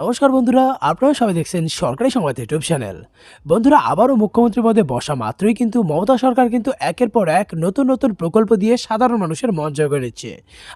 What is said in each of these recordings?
নমস্কার বন্ধুরা, আপনারা সবাই দেখছেন সরকারি সংবাদ ইউটিউব চ্যানেল। বন্ধুরা, আবারও মুখ্যমন্ত্রী পদে বসা মাত্রই কিন্তু মমতা সরকার কিন্তু একের পর এক নতুন নতুন প্রকল্প দিয়ে সাধারণ মানুষের মন জয় করে নিচ্ছে।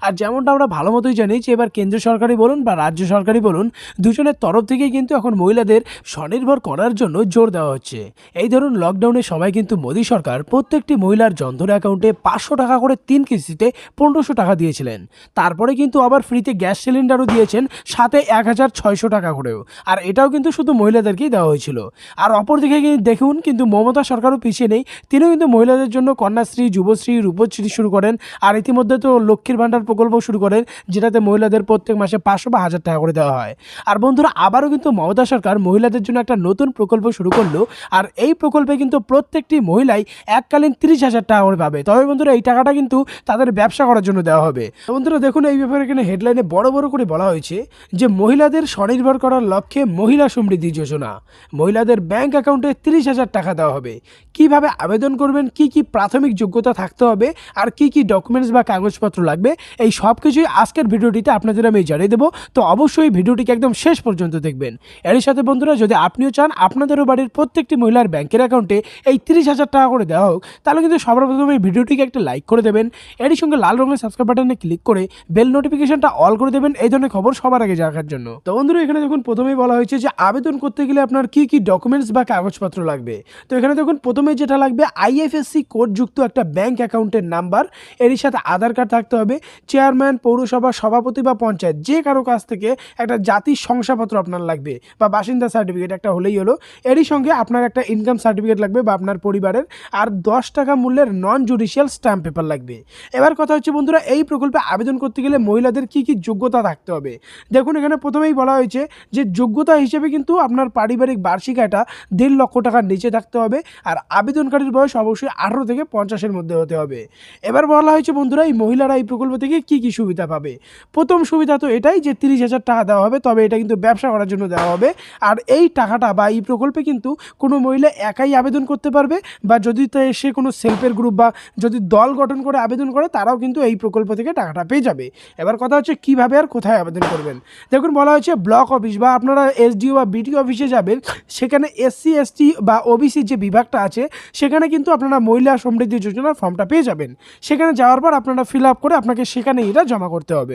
আর যেমনটা আমরা ভালো মতোই জানি যে এবার কেন্দ্র সরকারই বলুন বা রাজ্য সরকারই বলুন, দুজনের তরফ থেকেই কিন্তু এখন মহিলাদের স্বনির্ভর করার জন্য জোর দেওয়া হচ্ছে। এই ধরুন লকডাউনের সময় কিন্তু মোদী সরকার প্রত্যেকটি মহিলার জনধন অ্যাকাউন্টে পাঁচশো টাকা করে তিন কিস্তিতে পনেরোশো টাকা দিয়েছিলেন। তারপরে কিন্তু আবার ফ্রিতে গ্যাস সিলিন্ডারও দিয়েছেন, সাথে এক হাজার ছয়শো টাকা করেও। আর এটাও কিন্তু শুধু মহিলাদেরকেই দেওয়া হয়েছিল। আর অপরদিকে দেখুন, কিন্তু মমতা সরকারও পিছিয়ে নেই। তিনিও কিন্তু মহিলাদের জন্য কন্যাশ্রী, যুবশ্রী, রূপশ্রী শুরু করেন। আর ইতিমধ্যে তো লক্ষ্মীর ভাণ্ডার প্রকল্প শুরু করেন, যেটাতে মহিলাদের প্রত্যেক মাসে পাঁচশো বা হাজার টাকা করে দেওয়া হয়। আর বন্ধুরা, আবারও কিন্তু মমতা সরকার মহিলাদের জন্য একটা নতুন প্রকল্প শুরু করল। আর এই প্রকল্পে কিন্তু প্রত্যেকটি মহিলাই এককালীন তিরিশ হাজার টাকা করে পাবে। তবে বন্ধুরা, এই টাকাটা কিন্তু তাদের ব্যবসা করার জন্য দেওয়া হবে। বন্ধুরা, দেখুন এই ব্যাপারে এখানে হেডলাইনে বড় বড় করে বলা হয়েছে যে, মহিলাদের স্বনির্ভর করার লক্ষ্যে মহিলা সমৃদ্ধি যোজনা। মহিলাদের ব্যাংক অ্যাকাউন্টে তিরিশ হাজার টাকা দেওয়া হবে। কীভাবে আবেদন করবেন, কি কি প্রাথমিক যোগ্যতা থাকতে হবে, আর কি কি ডকুমেন্টস বা কাগজপত্র লাগবে, এই সব কিছুই আজকের ভিডিওটিতে আপনাদের আমি জানিয়ে দেবো। তো অবশ্যই ভিডিওটিকে একদম শেষ পর্যন্ত দেখবেন। এরই সাথে বন্ধুরা, যদি আপনিও চান আপনাদেরও বাড়ির প্রত্যেকটি মহিলার ব্যাংকের অ্যাকাউন্টে এই তিরিশ হাজার টাকা করে দেওয়া হোক, তাহলে কিন্তু সবার প্রথমে ভিডিওটিকে একটা লাইক করে দেবেন। এরই সঙ্গে লাল রঙের সাবস্ক্রাইব বাটনে ক্লিক করে বেল নোটিফিকেশনটা অল করে দেবেন। এই ধরনের খবর সবার আগে জানার জন্য। তো বন্ধুরা এখানে দেখুন প্রথমেই বলা হয়েছে যে আবেদন করতে গেলে আপনার কি কি ডকুমেন্টস বা কাগজপত্র লাগবে। তো এখানে দেখুন, প্রথমে যেটা লাগবে আইএফএসসি কোডযুক্ত একটা ব্যাংক অ্যাকাউন্টের নাম্বার এরই সাথে আধার কার্ড থাকতে হবে চেয়ারম্যান পৌরসভা, সভাপতি বা পঞ্চায়েত, যে কারও কাছ থেকে একটা জাতির শংসাপত্র আপনার লাগবে, বা বাসিন্দা সার্টিফিকেট একটা হলেই হলো, এরই সঙ্গে আপনার একটা ইনকাম সার্টিফিকেট লাগবে বা আপনার পরিবারের, আর দশ টাকা মূল্যের নন জুডিশিয়াল স্ট্যাম্প পেপার লাগবে। এবার কথা হচ্ছে বন্ধুরা, এই প্রকল্পে আবেদন করতে গেলে মহিলাদের কি কি যোগ্যতা থাকতে হবে? দেখুন, এখানে প্রথমেই বলা হয়েছে যে যোগ্যতা হিসেবে কিন্তু আপনার পারিবারিক বার্ষিক আয়টা দেড় লক্ষ টাকার নিচে থাকতে হবে আর আবেদনকারীর বয়স অবশ্যই আঠারো থেকে পঞ্চাশের মধ্যে হতে হবে। এবার বলা হয়েছে, বন্ধুরা, এই মহিলারা এই প্রকল্প থেকে কি কি সুবিধা পাবে? প্রথম সুবিধা তো এটাই যে তিরিশ হাজার টাকা দেওয়া হবে, তবে এটা কিন্তু ব্যবসা করার জন্য দেওয়া হবে। আর এই টাকাটা বা এই প্রকল্পে কিন্তু কোনো মহিলা একাই আবেদন করতে পারবে বা যদি সে কোনো সেলফের গ্রুপ বা যদি দল গঠন করে আবেদন করে, তারাও কিন্তু এই প্রকল্প থেকে টাকাটা পেয়ে যাবে। এবার কথা হচ্ছে, কীভাবে আর কোথায় আবেদন করবেন? দেখুন, বলা হয়েছে ব্লক অফিস বা আপনারা এসডিও বা বিডিও অফিসে যাবেন, সেখানে এসসি এসটি বা ওবিসি যে বিভাগটা আছে, সেখানে কিন্তু আপনারা মহিলা সমৃদ্ধি যোজনার ফর্মটা পেয়ে যাবেন। সেখানে যাওয়ার পর আপনারা ফিল আপ করে আপনাকে সেখানে এটা জমা করতে হবে।